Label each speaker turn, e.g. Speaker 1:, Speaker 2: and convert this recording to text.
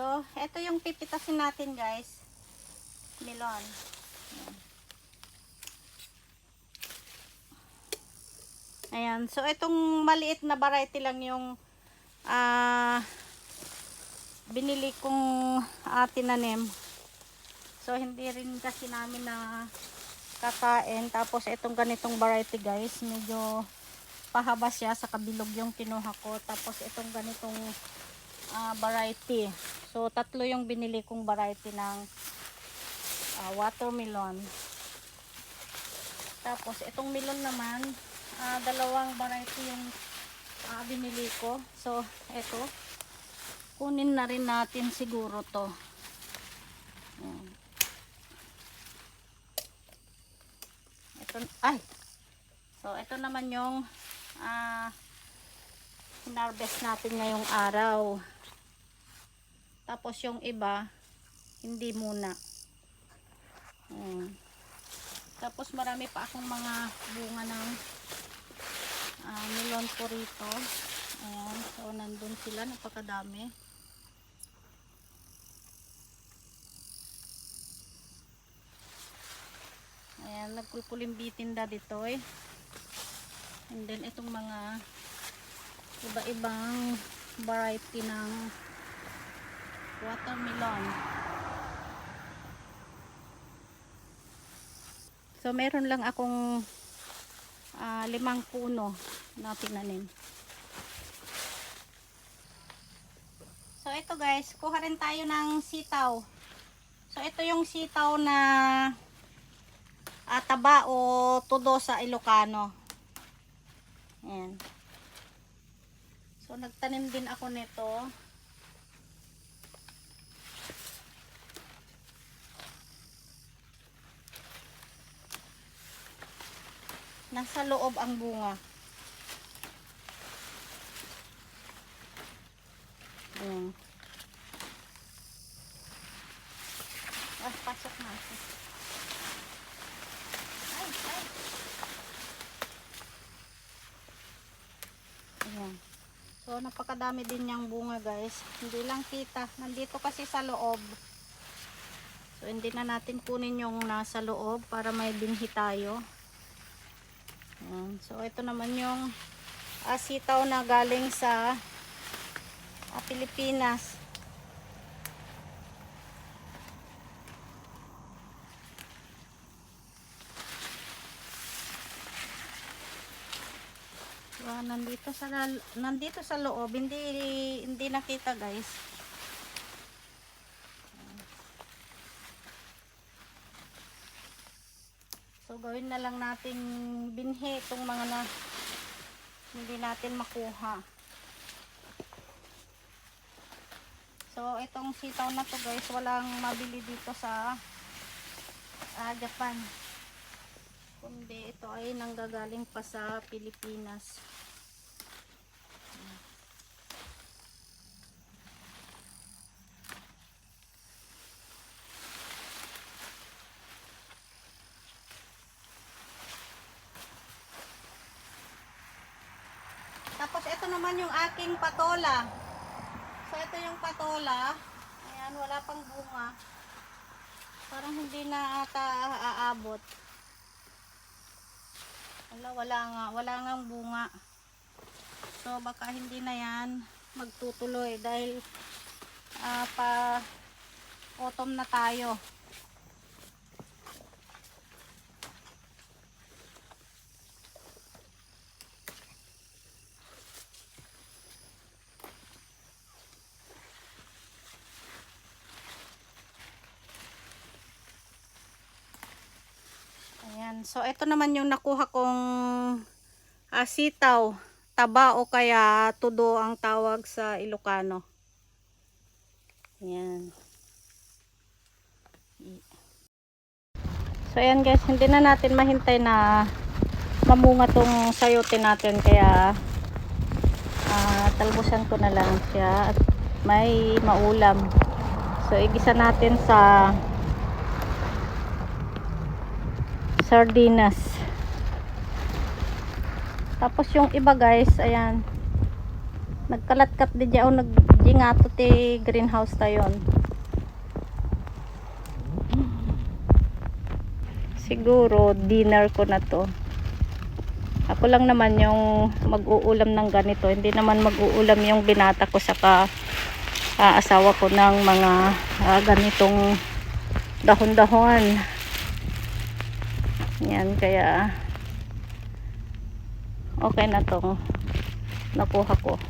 Speaker 1: So, ito yung pipitasin natin guys. Melon. Ayan. So, itong maliit na variety lang yung ah binili kong uh, tinanim. So, hindi rin kasi namin na kakain. Tapos, itong ganitong variety guys, medyo pahaba siya sa kabilog yung kinuha ko. Tapos, itong ganitong ah, variety. So, tatlo yung binili kong variety ng ah, watermelon. Tapos, itong melon naman, ah, dalawang variety yung ah, binili ko. So, ito. Kunin na rin natin siguro to. Ito, ay! So, ito naman yung ah, hinarvest natin ngayong araw. Tapos yung iba, hindi muna. Ayan. Tapos marami pa akong mga bunga ng ah, melon po rito. Ayan. So, nandun sila. Napakadami. Ayan. Nagkulkulimbitin da dito eh. And then, itong mga iba-ibang variety ng watermelon. So, meron lang akong ah, limang puno na tinanim. So, ito guys, kuha rin tayo ng sitaw. So, ito yung sitaw na ah, taba o tudo sa Ilocano. Ayan. So, nagtanim din ako nito. Nasa loob ang bunga. Ayan. Ah, pasok na. Ay, ay. Ayan. So, napakadami din niyang bunga guys. Hindi lang kita. Nandito kasi sa loob. So, hindi na natin kunin yung nasa loob para may binhi tayo. Ayan. So, ito naman yung asitaw na galing sa ah, Pilipinas. So, nandito sa nandito sa loob, hindi hindi nakita, guys. So, gawin na lang natin binhi itong mga na hindi natin makuha. So, itong sitaw na to guys, walang mabili dito sa ah, Japan. Kundi ito ay nanggagaling pa sa Pilipinas. Tapos ito naman yung aking patola. So ito yung patola. Ayan, wala pang bunga. Parang hindi na ata aabot. Wala, wala nga. Wala nga bunga. So baka hindi na yan magtutuloy dahil ah, pa autumn na tayo. So, ito naman yung nakuha kong ah, sitaw. Taba o kaya tudo ang tawag sa Ilocano. Ayan. So, ayan guys. Hindi na natin mahintay na mamunga tong sayote natin. Kaya, ah, talbusan ko na lang siya. At may maulam. So, igisa natin sa sardinas. Tapos yung iba guys, ayan. Nagkalat-kat din dyan o nag Di nga to ti greenhouse tayon. Siguro dinner ko na to. Ako lang naman yung mag-uulam ng ganito. Hindi naman mag-uulam yung binata ko saka ah, asawa ko ng mga ah, ganitong dahon-dahon. Yan, kaya okay na tong nakuha ko.